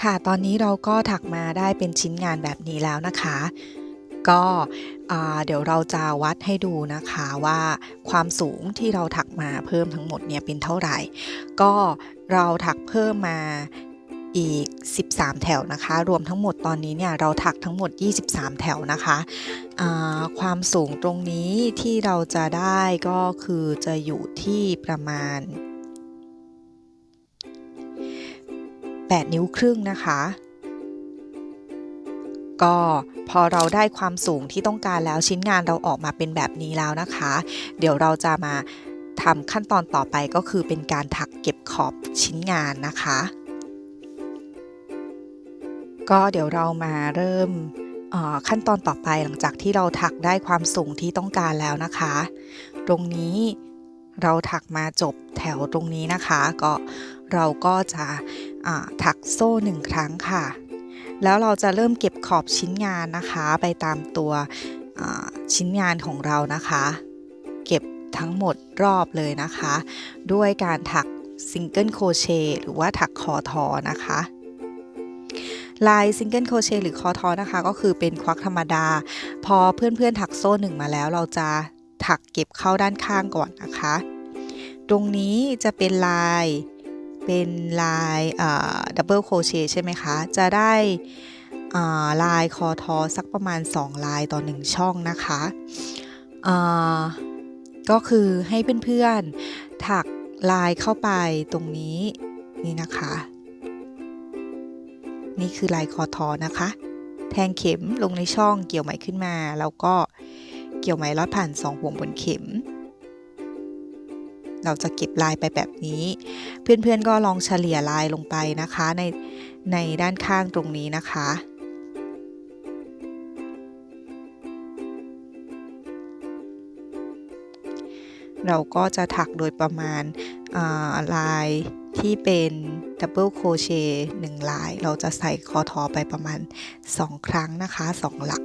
ค่ะ ตอนนี้เราก็ถักมาได้เป็นชิ้นงานแบบนี้แล้วนะคะ ก็เดี๋ยวเราจะวัดให้ดูนะคะว่าความสูงที่เราถักมาเพิ่มทั้งหมดเนี่ยเป็นเท่าไหร่ ก็เราถักเพิ่มมาอีก 13 แถวนะคะ รวมทั้งหมดตอนนี้เนี่ยเราถักทั้งหมด 23 แถวนะคะความสูงตรงนี้ที่เราจะได้ก็คือจะอยู่ที่ประมาณ 8 นิ้วครึ่งนะคะ ก็พอเราได้ความสูงที่ต้องการแล้วชิ้นงานเราออกมาเป็นแบบนี้แล้วนะคะ เดี๋ยวเราจะมาทำขั้นตอนต่อไปก็คือเป็นการถักเก็บขอบชิ้นงานนะคะ ก็เดี๋ยวเรามาเริ่มขั้นตอนต่อไปหลังจากที่เราถักได้ความสูงที่ต้องการแล้วนะคะ ตรงนี้เราถักมาจบแถวตรงนี้นะคะ ก็เราก็จะ ถักโซ่หนึ่งครั้งค่ะ แล้วเราจะเริ่มเก็บขอบชิ้นงานนะคะ ไปตามตัวชิ้นงานของเรานะคะ เก็บทั้งหมดรอบเลยนะคะ ด้วยการถักซิงเกิลโคเชหรือว่าถักคอทอนะคะลายซิงเกิลโคเชหรือคอทอนะคะ ก็คือเป็นควักธรรมดา พอเพื่อนๆถักโซ่หนึ่งมาแล้ว เราจะถักเก็บเข้าด้านข้างก่อนนะคะ ตรงนี้จะเป็นลาย เป็นลายดับเบิลโคเชใช่ไหมคะ จะได้ลายคอทอสักประมาณ 2 ลายต่อ 1 ช่องนะคะอ่าก็คือให้เพื่อนๆ ถักลายเข้าไปตรงนี้นี่นะคะ นี่คือลายคอทอนะคะ แทงเข็มลงในช่องเกี่ยวไหมขึ้นมา แล้วก็เกี่ยวไหมลอดผ่านสองห่วงบนเข็ม เราจะเก็บลายไปแบบนี้ เพื่อนๆก็ลองเฉลี่ยลายลงไปนะคะในในด้านข้างตรงนี้นะคะเราก็จะถักโดยประมาณาลายที่เป็นดับเบิลโคเชต์หนึ่งลาย เราจะใส่คอทอไปประมาณ 2 ครั้งนะคะ 2 หลัก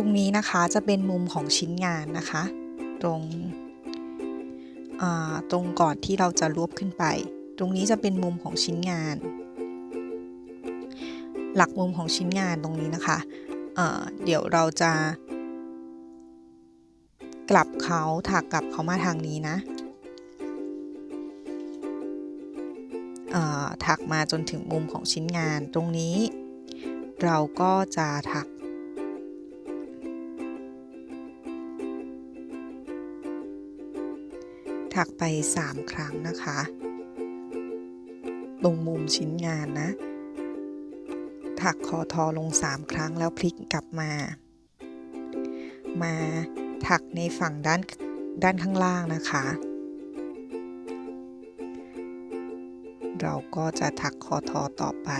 ตรงนี้นะคะจะเป็นมุมของชิ้นงานนะคะ ตรงตรงก่อนที่เราจะรวบขึ้นไป ตรงนี้จะเป็นมุมของชิ้นงาน หลักมุมของชิ้นงานตรงนี้นะคะเเดี๋ยวเราจะ กลับเขาถักกลับเขามาทางนี้นะถักมาจนถึงมุมของชิ้นงานตรงนี้ เราก็จะถัก ถักไป 3 ครั้งนะคะ ตรงมุมชิ้นงานนะ ถักคอทอลง 3 ครั้งแล้วพลิกกลับมา มาถักในฝั่งด้านด้านข้างล่างนะคะ เราก็จะถักคอทอต่อไป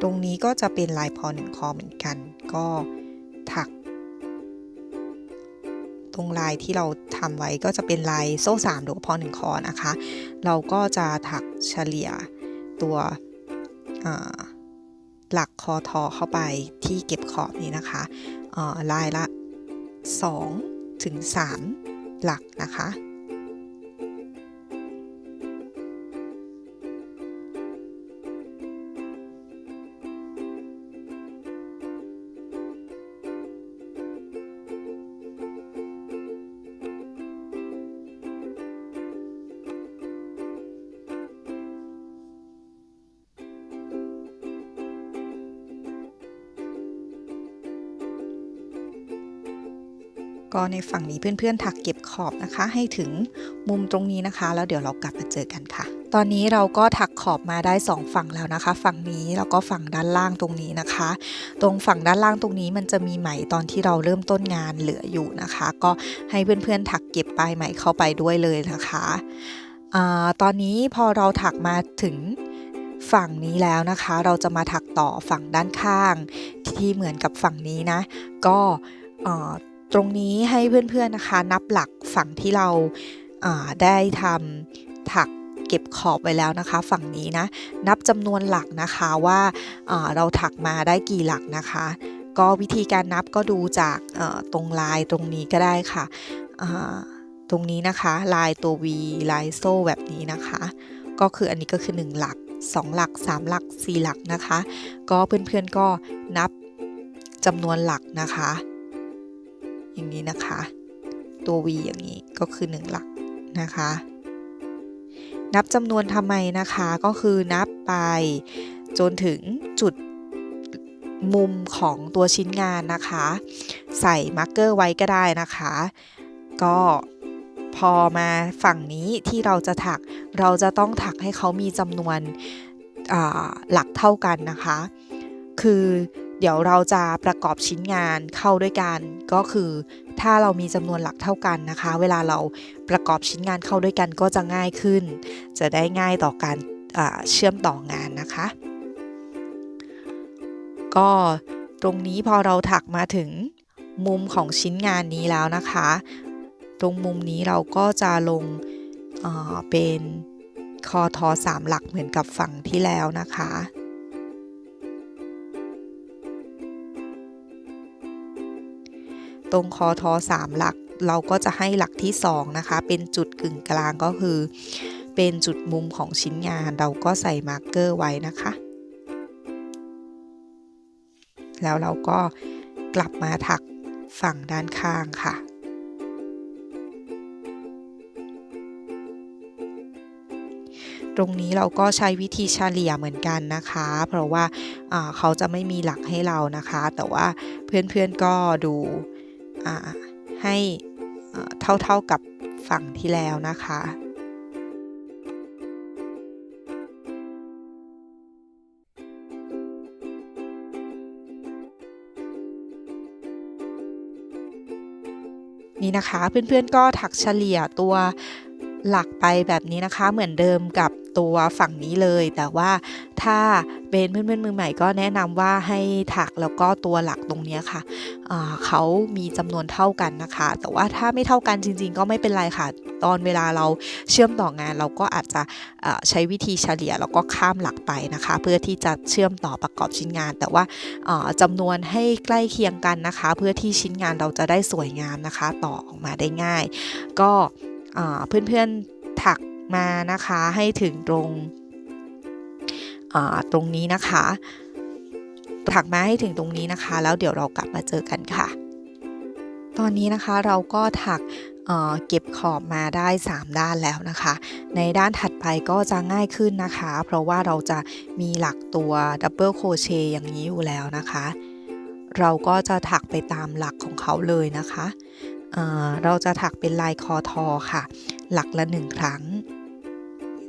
ตรงนี้ก็จะเป็นลายพอหนึ่งคอเหมือนกัน ก็ถัก ตรงลายที่เราทำไว้ก็จะเป็นลายโซ่สามหรือพอหนึ่งคอนะคะ เราก็จะถักเฉลี่ยตัวหลักคอทอเข้าไปที่เก็บขอบนี้นะคะลายละ 2 ถึง 3 หลักนะคะ ก็ในฝั่งนี้เพื่อนๆถักเก็บขอบนะคะ ให้ถึงมุมตรงนี้นะคะ แล้วเดี๋ยวเรากลับมาเจอกันค่ะ ตอนนี้เราก็ถักขอบมาได้ 2 ฝั่งแล้วนะคะ ฝั่งนี้แล้วก็ฝั่งด้านล่างตรงนี้นะคะ ตรงฝั่งด้านล่างตรงนี้มันจะมีไหมตอนที่เราเริ่มต้นงานเหลืออยู่นะคะ ก็ให้เพื่อนๆถักเก็บปลายไหมเข้าไปด้วยเลยนะคะอตอนนี้พอเราถักมาถึงฝั่งนี้แล้วนะคะ เราจะมาถักต่อฝั่งด้านข้าง ที่เหมือนกับฝั่งนี้นะ ก็อ่อ ตรงนี้ให้เพื่อนๆนะคะ นับหลักฝั่งที่เราาได้ทำถักเก็บขอบไว้แล้วนะคะ ฝั่งนี้นะ นับจำนวนหลักนะคะว่าาเราถักมาได้กี่หลักนะคะ ก็วิธีการนับก็ดูจากตรงลายตรงนี้ก็ได้ค่ะตรงนี้นะคะ ลายตัว V ลายโซ่แบบนี้นะคะ ก็คืออันนี้ก็คือ 1 หลัก 2 หลัก 3 หลัก 4 หลักนะคะ ก็เพื่อนๆก็นับจำนวนหลักนะคะ อย่างนี้นะคะ ตัว V อย่างนี้ก็คือ 1 หลักนะคะ นับจำนวนทำไมนะคะก็คือนับไปจนถึงจุดมุมของตัวชิ้นงานนะคะ ใส่มาร์กเกอร์ไว้ก็ได้นะคะ ก็พอมาฝั่งนี้ที่เราจะถักเราจะต้องถักให้เขามีจำนวนหลักเท่ากันนะคะ คือ เดี๋ยวเราจะประกอบชิ้นงานเข้าด้วยกัน ก็คือถ้าเรามีจำนวนหลักเท่ากันนะคะ เวลาเราประกอบชิ้นงานเข้าด้วยกันก็จะง่ายขึ้น จะได้ง่ายต่อการเชื่อมต่องานนะคะ ก็ตรงนี้พอเราถักมาถึงมุมของชิ้นงานนี้แล้วนะคะ ตรงมุมนี้เราก็จะลงเเป็นคอทอสามหลักเหมือนกับฝั่งที่แล้วนะคะ ตรงคอทอสามหลัก เราก็จะให้หลักที่ 2 นะคะ เป็นจุดกึ่งกลางก็คือ เป็นจุดมุมของชิ้นงาน เราก็ใส่มาร์กเกอร์ไว้นะคะ แล้วเราก็กลับมาถักฝั่งด้านข้างค่ะตรงนี้เราก็ใช้วิธีเฉลี่ยเหมือนกันนะคะ เพราะว่าเขาจะไม่มีหลักให้เรานะคะ แต่ว่าเพื่อนๆก็ดู ให้เท่าๆกับฝั่งที่แล้วนะคะนี่นะคะเพื่อนๆก็ถักเฉลี่ยตัว หลักไปแบบนี้นะคะเหมือนเดิมกับตัวฝั่งนี้เลย แต่ว่าถ้าเป็นเพื่อนๆมือใหม่ก็แนะนำว่าให้ถักแล้วก็ตัวหลักตรงนี้ค่ะเขามีจำนวนเท่ากันนะคะ แต่ว่าถ้าไม่เท่ากันจริง ๆ ก็ไม่เป็นไรค่ะ ตอนเวลาเราเชื่อมต่องานเราก็อาจจะใช้วิธีเฉลี่ยแล้วก็ข้ามหลักไปนะคะ เพื่อที่จะเชื่อมต่อประกอบชิ้นงาน แต่ว่าจำนวนให้ใกล้เคียงกันนะคะ เพื่อที่ชิ้นงานเราจะได้สวยงามนะคะ ต่อออกมาได้ง่าย ก็ เพื่อนๆถักมานะคะให้ถึงตรงตรงนี้นะคะ ถักมาให้ถึงตรงนี้นะคะ แล้วเดี๋ยวเรากลับมาเจอกันค่ะ ตอนนี้นะคะเราก็ถักเเก็บขอบมาได้ 3 ด้านแล้วนะคะ ในด้านถัดไปก็จะง่ายขึ้นนะคะ เพราะว่าเราจะมีหลักตัวดับเบิลโคเชอย่างนี้อยู่แล้วนะคะ เราก็จะถักไปตามหลักของเขาเลยนะคะ เราจะถักเป็นลายคอทอค่ะ หลักละหนึ่งครั้ง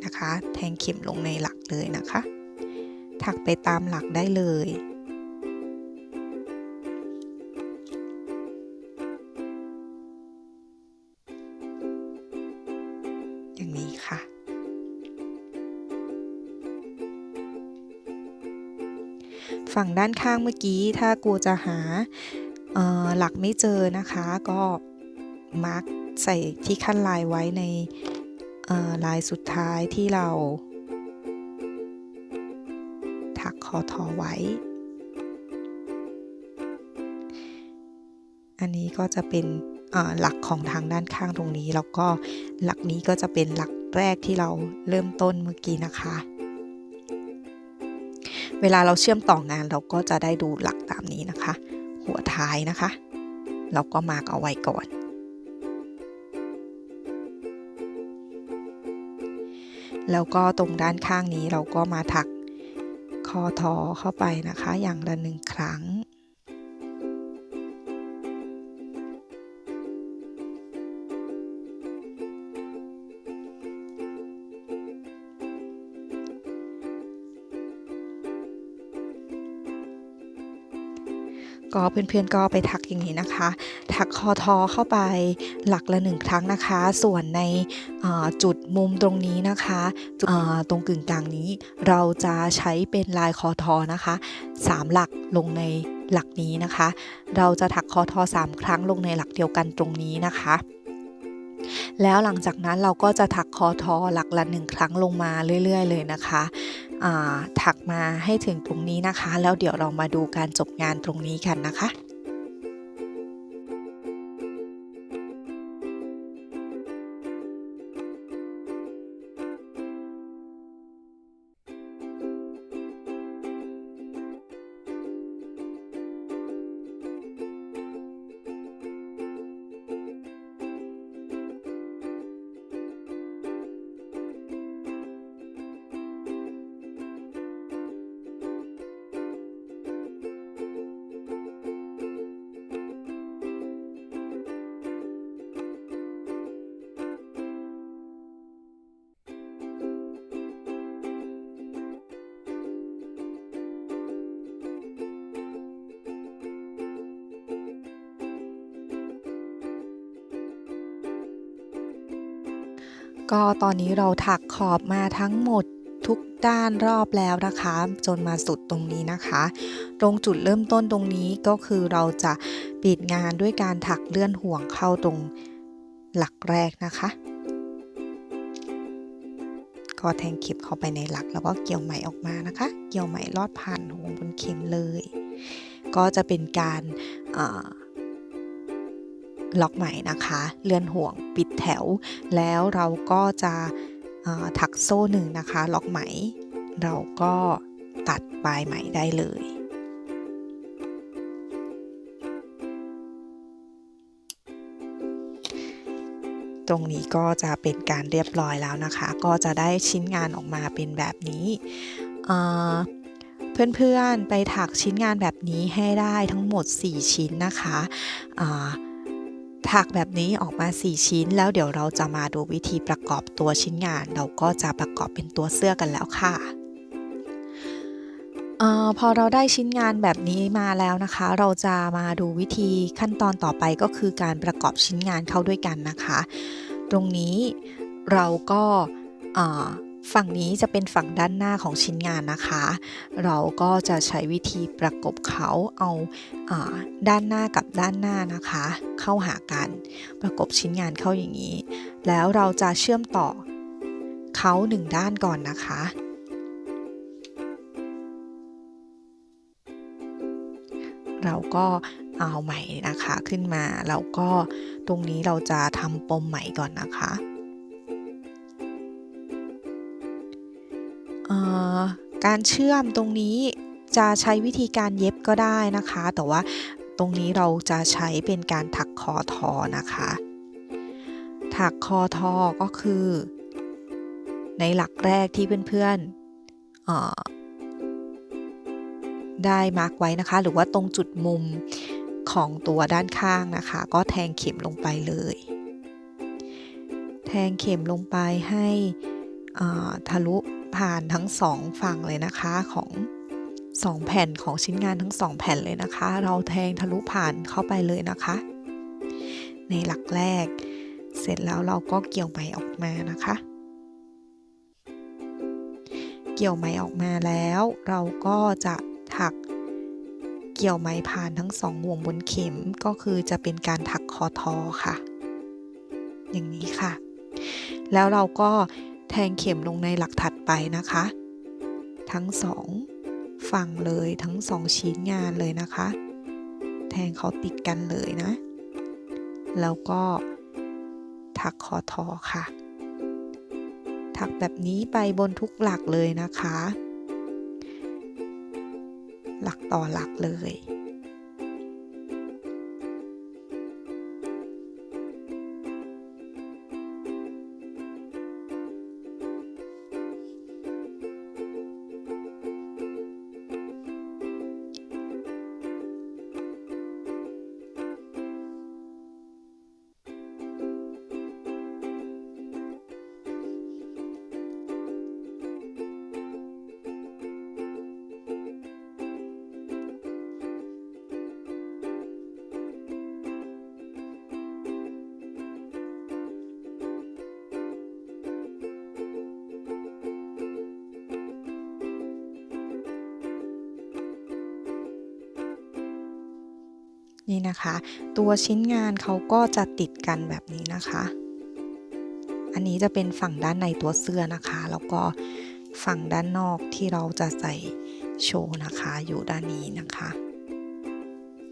นะคะ แทงเข็มลงในหลักเลยนะคะ ถักไปตามหลักได้เลยอย่างนี้ค่ะ ฝั่งด้านข้างเมื่อกี้ถ้ากูจะหาหลักไม่เจอนะคะ ก็ มาร์กใส่ที่ขั้นลายไว้ในลายสุดท้ายที่เรา ถักคอทอไว้ อันนี้ก็จะเป็นหลักของทางด้านข้างตรงนี้ แล้วก็หลักนี้ก็จะเป็นหลักแรกที่เราเริ่มต้นเมื่อกี้นะคะ เวลาเราเชื่อมต่องานเราก็จะได้ดูหลักตามนี้นะคะ หัวท้ายนะคะ เราก็มาร์กเอาไว้ก่อน แล้วก็ตรงด้านข้างนี้เราก็มาถักคอทอเข้าไปนะคะ อย่างละหนึ่งครั้ง ก็เพื่อนๆก็ไปถักอย่างนี้นะคะ ถักคอทอเข้าไปหลักละหนึ่งครั้งนะคะ ส่วนในจุดมุมตรงนี้นะคะตรงกึ่งกลางนี้ เราจะใช้เป็นลายคอทอนะคะสามหลักลงในหลักนี้นะคะ เราจะถักคอทอสามครั้งลงในหลักเดียวกันตรงนี้นะคะแล้วหลังจากนั้นเราก็จะถักคอทอหลักละหนึ่งครั้งลงมาเรื่อย ๆ เลยนะคะ ถักมาให้ถึงตรงนี้นะคะ แล้วเดี๋ยวเรามาดูการจบงานตรงนี้กันนะคะ ก็ตอนนี้เราถักขอบมาทั้งหมดทุกด้านรอบแล้วนะคะ จนมาสุดตรงนี้นะคะ ตรงจุดเริ่มต้นตรงนี้ก็คือเราจะปิดงานด้วยการถักเลื่อนห่วงเข้าตรงหลักแรกนะคะ ก็แทงเข็มเข้าไปในหลักแล้วก็เกี่ยวไหมออกมานะคะ เกี่ยวไหมลอดผ่านห่วงบนเข็มเลย ก็จะเป็นการอ่า ล็อกไหม่นะคะ เลื่อนห่วงปิดแถว แล้วเราก็จะถักโซ่หนึ่งนะคะ ล็อกไหม เราก็ตัดปลายไหมได้เลย ตรงนี้ก็จะเป็นการเรียบร้อยแล้วนะคะ ก็จะได้ชิ้นงานออกมาเป็นแบบนี้อ่าเพื่อนๆไปถักชิ้นงานแบบนี้ให้ได้ทั้งหมด 4 ชิ้นนะคะ ถักแบบนี้ออกมา 4 ชิ้น แล้วเดี๋ยวเราจะมาดูวิธีประกอบตัวชิ้นงาน เราก็จะประกอบเป็นตัวเสื้อกันแล้วค่ะออพอเราได้ชิ้นงานแบบนี้มาแล้วนะคะ เราจะมาดูวิธีขั้นตอนต่อไปก็คือการประกอบชิ้นงานเข้าด้วยกันนะคะ ตรงนี้เราก็ ฝั่งนี้จะเป็นฝั่งด้านหน้าของชิ้นงานนะคะ เราก็จะใช้วิธีประกบเขาเอาอาด้านหน้ากับด้านหน้านะคะ เข้าหากัน ประกบชิ้นงานเข้าอย่างนี้ แล้วเราจะเชื่อมต่อเขาหนึ่งด้านก่อนนะคะ เราก็เอาไหมนะคะขึ้นมา แล้วก็ตรงนี้เราจะทำปมไหมก่อนนะคะ การเชื่อมตรงนี้จะใช้วิธีการเย็บก็ได้นะคะ แต่ว่าตรงนี้เราจะใช้เป็นการถักคอทอนะคะ ถักคอทอก็คือ ในหลักแรกที่เพื่อนๆได้มาร์กไว้นะคะ หรือว่าตรงจุดมุมของตัวด้านข้างนะคะ ก็แทงเข็มลงไปเลย แทงเข็มลงไปให้ทะลุ ผ่านทั้งสองฝั่งเลยนะคะของสองแผ่นของชิ้นงานทั้งสองแผ่นเลยนะคะ เราแทงทะลุผ่านเข้าไปเลยนะคะ ในหลักแรก เสร็จแล้วเราก็เกี่ยวไหมออกมานะคะ เกี่ยวไหมออกมาแล้ว เราก็จะถักเกี่ยวไหมผ่านทั้งสองห่วงบนเข็มก็คือจะเป็นการถักคอทอค่ะ อย่างนี้ค่ะ แล้วเราก็ แทงเข็มลงในหลักถัดไปนะคะ ทั้งสองฝั่งเลยทั้งสองชิ้นงานเลยนะคะ แทงเขาติดกันเลยนะ แล้วก็ถักคอทอค่ะ ถักแบบนี้ไปบนทุกหลักเลยนะคะ หลักต่อหลักเลย นี่นะคะ ตัวชิ้นงานเขาก็จะติดกันแบบนี้นะคะ อันนี้จะเป็นฝั่งด้านในตัวเสื้อนะคะ แล้วก็ฝั่งด้านนอกที่เราจะใส่โชว์นะคะ อยู่ด้านนี้นะคะ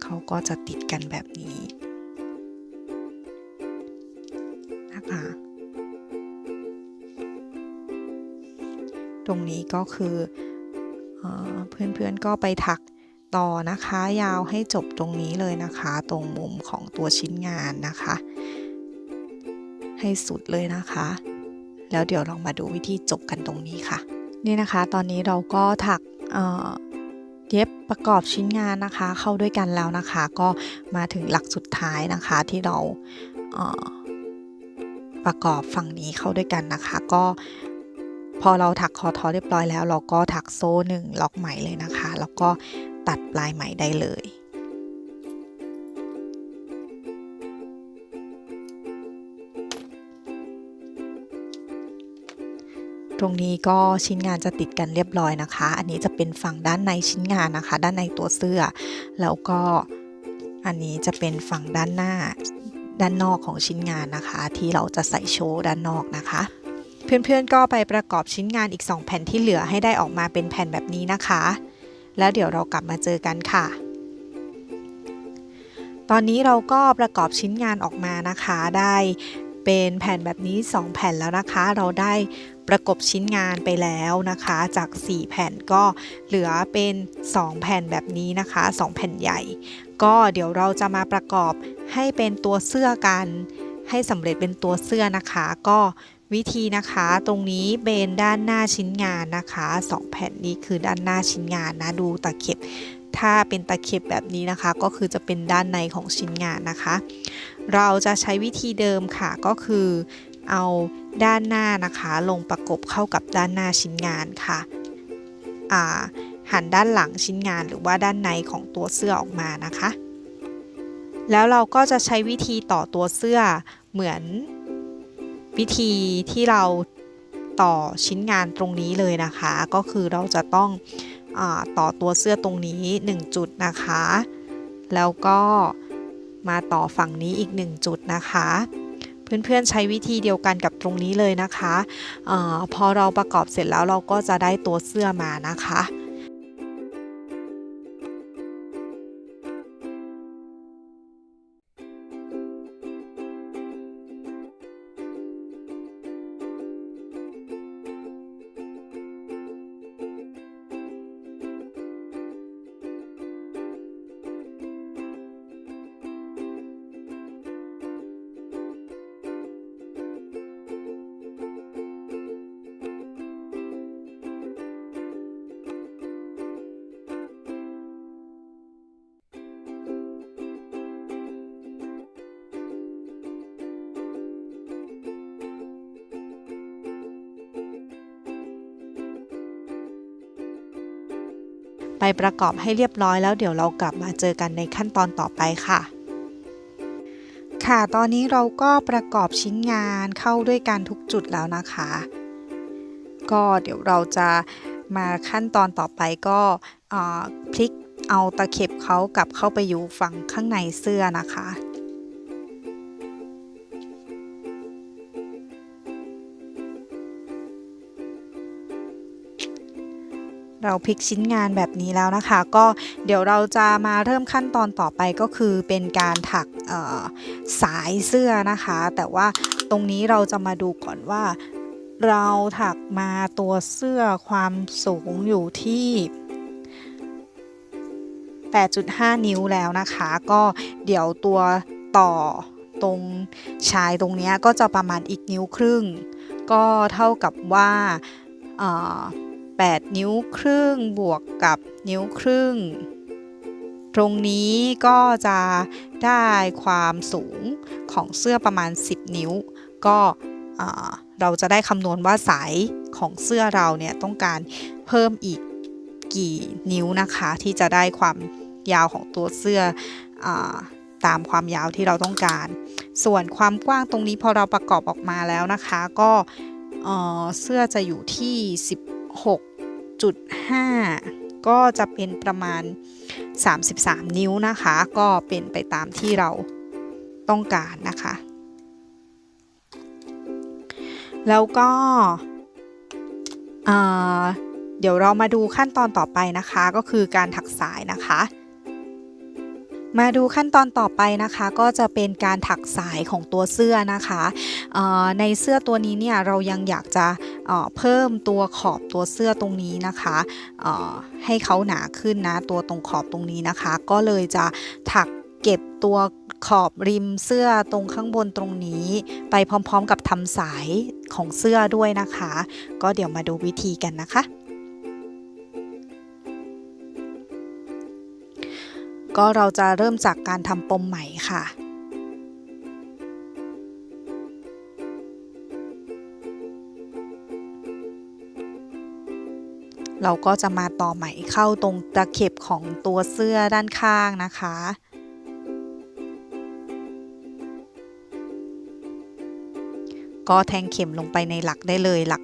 เขาก็จะติดกันแบบนี้นะคะตรงนี้ก็คือเพื่อนๆก็ไปถัก ต่อนะคะ ยาวให้จบตรงนี้เลยนะคะ ตรงมุมของตัวชิ้นงานนะคะ ให้สุดเลยนะคะ แล้วเดี๋ยวเรามาดูวิธีจบกันตรงนี้ค่ะ นี่นะคะ ตอนนี้เราก็ถักเย็บประกอบชิ้นงานนะคะ เข้าด้วยกันแล้วนะคะ ก็มาถึงหลักสุดท้ายนะคะที่เราเประกอบฝั่งนี้เข้าด้วยกันนะคะ ก็พอเราถักคอทอเรียบร้อยแล้ว เราก็ถักโซ่หนึ่งล็อกไหมเลยนะคะ แล้วก็ ตัดปลายไหมได้เลย ตรงนี้ก็ชิ้นงานจะติดกันเรียบร้อยนะคะ อันนี้จะเป็นฝั่งด้านในชิ้นงานนะคะ ด้านในตัวเสื้อ แล้วก็อันนี้จะเป็นฝั่งด้านหน้าด้านนอกของชิ้นงานนะคะ ที่เราจะใส่โชว์ด้านนอกนะคะ เพื่อนๆก็ไปประกอบชิ้นงานอีก 2 แผ่นที่เหลือให้ได้ออกมาเป็นแผ่นแบบนี้นะคะ แล้วเดี๋ยวเรากลับมาเจอกันค่ะ ตอนนี้เราก็ประกอบชิ้นงานออกมานะคะได้เป็นแผ่นแบบนี้ 2 แผ่นแล้วนะคะ เราได้ประกบชิ้นงานไปแล้วนะคะ จาก 4 แผ่นก็เหลือเป็น 2 แผ่นแบบนี้นะคะ 2 แผ่นใหญ่ ก็เดี๋ยวเราจะมาประกอบให้เป็นตัวเสื้อกัน ให้สำเร็จเป็นตัวเสื้อนะคะ ก็ วิธีนะคะตรงนี้เบนด้านหน้าชิ้นงานนะคะสองแผ่นนี้คือด้านหน้าชิ้นงานนะดูตะเข็บ ถ้าเป็นตะเข็บแบบนี้นะคะ ก็คือจะเป็นด้านในของชิ้นงานนะคะ เราจะใช้วิธีเดิมค่ะก็คือเอาด้านหน้านะคะลงประกบเข้ากับด้านหน้าชิ้นงานค่ะหันด้านหลังชิ้นงานหรือว่าด้านในของตัวเสื้อออกมานะคะ แล้วเราก็จะใช้วิธีต่อตัวเสื้อเหมือน วิธีที่เราต่อชิ้นงานตรงนี้เลยนะคะ ก็คือเราจะต้องอต่อตัวเสื้อตรงนี้ 1 จุดนะคะ แล้วก็มาต่อฝั่งนี้อีก 1 จุดนะคะ เพื่อนๆใช้วิธีเดียวกันกับตรงนี้เลยนะคะอพอเราประกอบเสร็จแล้วเราก็จะได้ตัวเสื้อมานะคะ ไปประกอบให้เรียบร้อยแล้วเดี๋ยวเรากลับมาเจอกันในขั้นตอนต่อไปค่ะ ค่ะ ตอนนี้เราก็ประกอบชิ้นงานเข้าด้วยกันทุกจุดแล้วนะคะ ก็เดี๋ยวเราจะมาขั้นตอนต่อไปก็พลิกเอาตะเข็บเขากลับเข้าไปอยู่ฝั่งข้างในเสื้อนะคะ เราพลิกชิ้นงานแบบนี้แล้วนะคะ ก็เดี๋ยวเราจะมาเริ่มขั้นตอนต่อไปก็คือเป็นการถักสายเสื้อนะคะ แต่ว่าตรงนี้เราจะมาดูก่อนว่า เราถักมาตัวเสื้อความสูงอยู่ที่8.5 นิ้วแล้วนะคะ ก็เดี๋ยวตัวต่อตรงชายตรงนี้ก็จะประมาณอีกนิ้วครึ่ง ก็เท่ากับว่า 8 นิ้วครึ่งบวกกับนิ้วครึ่ง ตรงนี้ก็จะได้ความสูงของเสื้อประมาณ 10 นิ้ว ก็เราจะได้คำนวณว่าสายของเสื้อเราเนี่ยต้องการเพิ่มอีกกี่นิ้วนะคะ ที่จะได้ความยาวของตัวเสื้ออตามความยาวที่เราต้องการ ส่วนความกว้างตรงนี้พอเราประกอบออกมาแล้วนะคะ ก็เอ่อเสื้อจะอยู่ที่ 6.5 ก็จะเป็นประมาณ 33 นิ้วนะคะ ก็เป็นไปตามที่เราต้องการนะคะ แล้วก็เดี๋ยวเรามาดูขั้นตอนต่อไปนะคะ ก็คือการถักสายนะคะ มาดูขั้นตอนต่อไปนะคะก็จะเป็นการถักสายของตัวเสื้อนะคะในเสื้อตัวนี้เนี่ยเรายังอยากจะเเพิ่มตัวขอบตัวเสื้อตรงนี้นะคะให้เขาหนาขึ้นนะตัวตรงขอบตรงนี้นะคะ ก็เลยจะถักเก็บตัวขอบริมเสื้อตรงข้างบนตรงนี้ ไปพร้อมๆกับทำสายของเสื้อด้วยนะคะ ก็เดี๋ยวมาดูวิธีกันนะคะ ก็เราจะเริ่มจากการทำปมไหม่ค่ะเราก็จะมาต่อไหมเข้าตรงตะเข็บของตัวเสื้อด้านข้างนะคะ ก็แทงเข็มลงไปในหลักได้เลยหลัก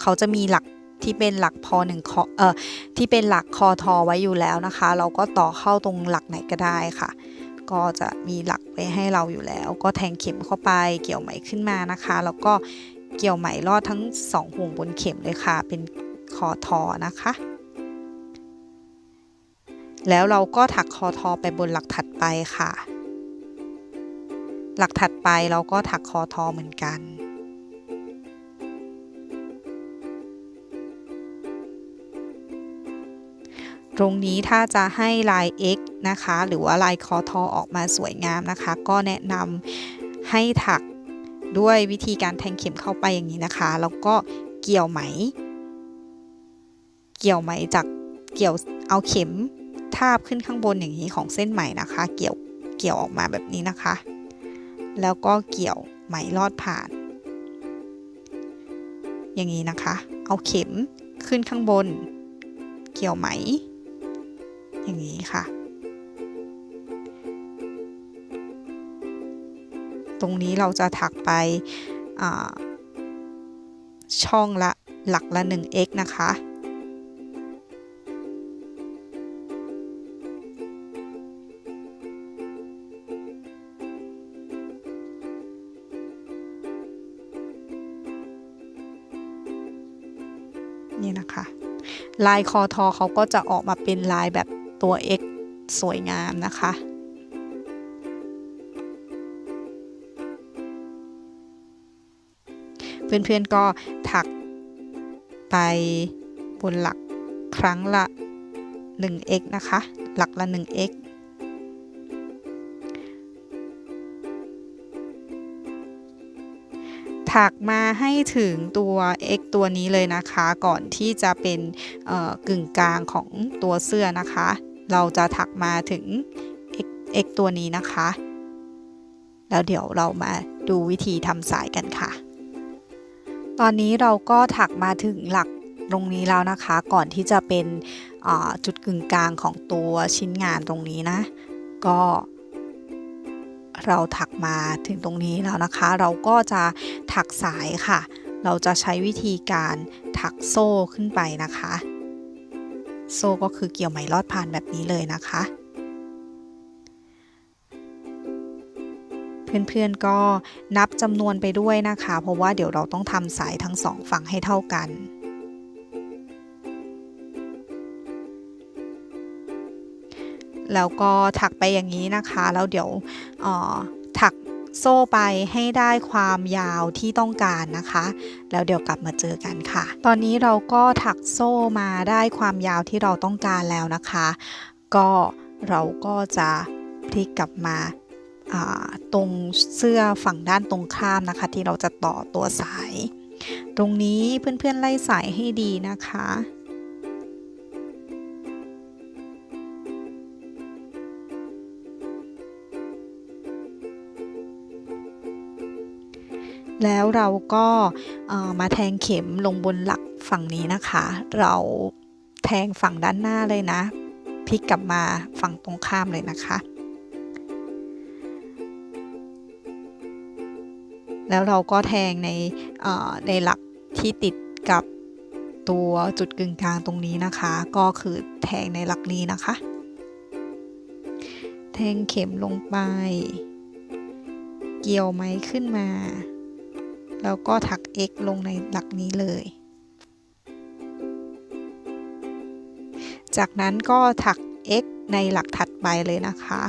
เขาจะมีหลัก ที่เป็นหลักพอหนึ่งคอเอ่อที่เป็นหลักคอทอไว้อยู่แล้วนะคะ เราก็ต่อเข้าตรงหลักไหนก็ได้ค่ะ ก็จะมีหลักไว้ให้เราอยู่แล้ว ก็แทงเข็มเข้าไปเกี่ยวไหมขึ้นมานะคะ แล้วก็เกี่ยวไหมลอดทั้งสองห่วงบนเข็มเลยค่ะ เป็นคอทอนะคะ แล้วเราก็ถักคอทอไปบนหลักถัดไปค่ะ หลักถัดไปเราก็ถักคอทอเหมือนกัน ตรงนี้ถ้าจะให้ลาย X นะคะ หรือว่าลายคอทอออกมาสวยงามนะคะ ก็แนะนำให้ถักด้วยวิธีการแทงเข็มเข้าไปอย่างนี้นะคะ แล้วก็เกี่ยวไหม เกี่ยวไหมจากเกี่ยวเอาเข็มทาบขึ้นข้างบนอย่างนี้ของเส้นไหมนะคะ เกี่ยวเกี่ยวออกมาแบบนี้นะคะ แล้วก็เกี่ยวไหมลอดผ่าน อย่างนี้นะคะ เอาเข็มขึ้นข้างบน เกี่ยวไหม อย่างนี้ค่ะ ตรงนี้เราจะถักไปช่องละหลักละ 1x นะคะ นี่นะคะ ลายคอทอเขาก็จะออกมาเป็นลายแบบ ตัว X สวยงามนะคะ เพื่อนๆก็ถักไปบนหลักครั้งละ 1x นะคะ หลักละ 1x ถักมาให้ถึงตัว x ตัวนี้เลยนะคะ ก่อนที่จะเป็นกึ่งกลางของตัวเสื้อนะคะ เราจะถักมาถึง x, x ตัวนี้นะคะ แล้วเดี๋ยวเรามาดูวิธีทำสายกันค่ะ ตอนนี้เราก็ถักมาถึงหลักตรงนี้แล้วนะคะ ก่อนที่จะเป็นจุดกึ่งกลางของตัวชิ้นงานตรงนี้นะ ก็เราถักมาถึงตรงนี้แล้วนะคะ เราก็จะถักสายค่ะ เราจะใช้วิธีการถักโซ่ขึ้นไปนะคะ โซ่ก็คือเกี่ยวไหมลอดผ่านแบบนี้เลยนะคะ เพื่อนๆก็นับจำนวนไปด้วยนะคะ เพราะว่าเดี๋ยวเราต้องทำสายทั้งสองฝั่งให้เท่ากันแล้วก็ถักไปอย่างนี้นะคะ แล้วเดี๋ยวถัก โซ่ไปให้ได้ความยาวที่ต้องการนะคะ แล้วเดี๋ยวกลับมาเจอกันค่ะ ตอนนี้เราก็ถักโซ่มาได้ความยาวที่เราต้องการแล้วนะคะ ก็เราก็จะพลิกกลับมาตรงเสื้อฝั่งด้านตรงข้ามนะคะ ที่เราจะต่อตัวสาย ตรงนี้เพื่อนๆไล่สายให้ดีนะคะ แล้วเราก็มาแทงเข็มลงบนหลักฝั่งนี้นะคะ เราแทงฝั่งด้านหน้าเลยนะพลิกกลับมาฝั่งตรงข้ามเลยนะคะ แล้วเราก็แทงในในหลักที่ติดกับตัวจุดกึ่งกลางตรงนี้นะคะ ก็คือแทงในหลักนี้นะคะ แทงเข็มลงไป เกี่ยวไหมขึ้นมา แล้วก็ถัก x ลงในหลักนี้เลย จากนั้นก็ถัก x ในหลักถัดไปเลยนะคะ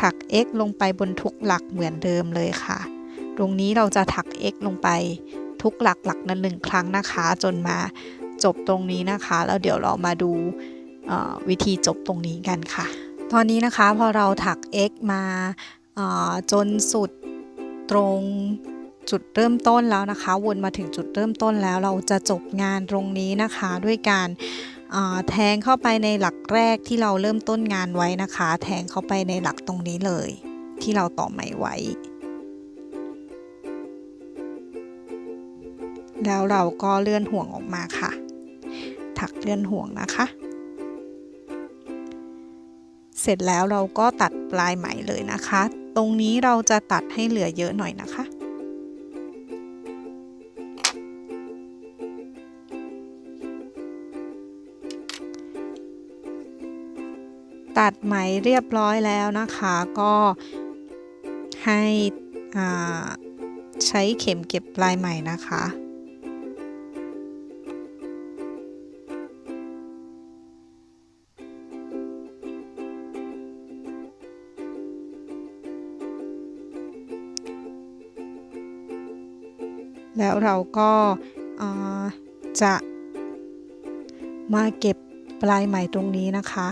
ถัก x ลงไปบนทุกหลักเหมือนเดิมเลยค่ะ ตรงนี้เราจะถัก x ลงไปทุกหลักหลักนั้นหนึ่งครั้งนะคะ จนมาจบตรงนี้นะคะ แล้วเดี๋ยวเรามาดูวิธีจบตรงนี้กันค่ะ ตอนนี้นะคะพอเราถัก x มาจนสุดตรงจุดเริ่มต้นแล้วนะคะ วนมาถึงจุดเริ่มต้นแล้วเราจะจบงานตรงนี้นะคะ ด้วยการแทงเข้าไปในหลักแรกที่เราเริ่มต้นงานไว้นะคะ แทงเข้าไปในหลักตรงนี้เลย ที่เราต่อไหมไว้ แล้วเราก็เลื่อนห่วงออกมาค่ะ ถักเลื่อนห่วงนะคะ เสร็จแล้วเราก็ตัดปลายไหมเลยนะคะ ตรงนี้เราจะตัดให้เหลือเยอะหน่อยนะคะ ตัดไหมเรียบร้อยแล้วนะคะ ก็ให้ใช้เข็มเก็บปลายไหมนะคะ แล้วเราก็จะมาเก็บปลายไหมตรงนี้นะคะ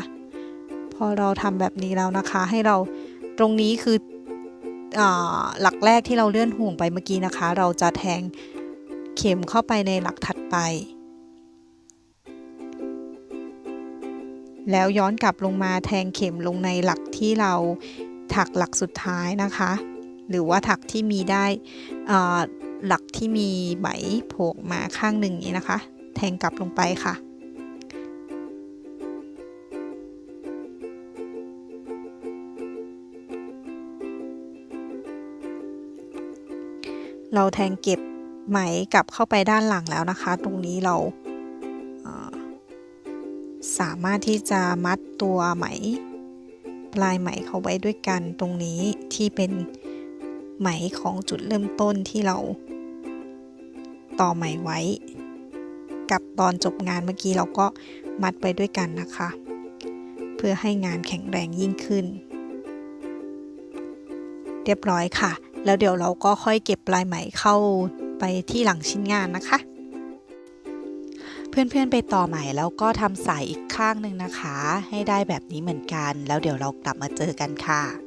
พอเราทำแบบนี้แล้วนะคะให้เราตรงนี้คืออหลักแรกที่เราเลื่อนห่วงไปเมื่อกี้นะคะ เราจะแทงเข็มเข้าไปในหลักถัดไป แล้วย้อนกลับลงมาแทงเข็มลงในหลักที่เราถักหลักสุดท้ายนะคะ หรือว่าถักที่มีได้ หลักที่มีไหมโผล่มาข้างหนึ่งนี้นะคะ แทงกลับลงไปค่ะ เราแทงเก็บไหมกลับเข้าไปด้านหลังแล้วนะคะ ตรงนี้เราสามารถที่จะมัดตัวไหม ปลายไหมเข้าไว้ด้วยกันตรงนี้ที่เป็นไหมของจุดเริ่มต้นที่เรา ต่อไหม่ไว้ กับตอนจบงานเมื่อกี้เราก็มัดไปด้วยกันนะคะ เพื่อให้งานแข็งแรงยิ่งขึ้น เรียบร้อยค่ะ แล้วเดี๋ยวเราก็ค่อยเก็บปลายไหมเข้าไปที่หลังชิ้นงานนะคะ เพื่อนๆไปต่อไหม่แล้วก็ทำสายอีกข้างหนึ่งนะคะ ให้ได้แบบนี้เหมือนกัน แล้วเดี๋ยวเรากลับมาเจอกันค่ะ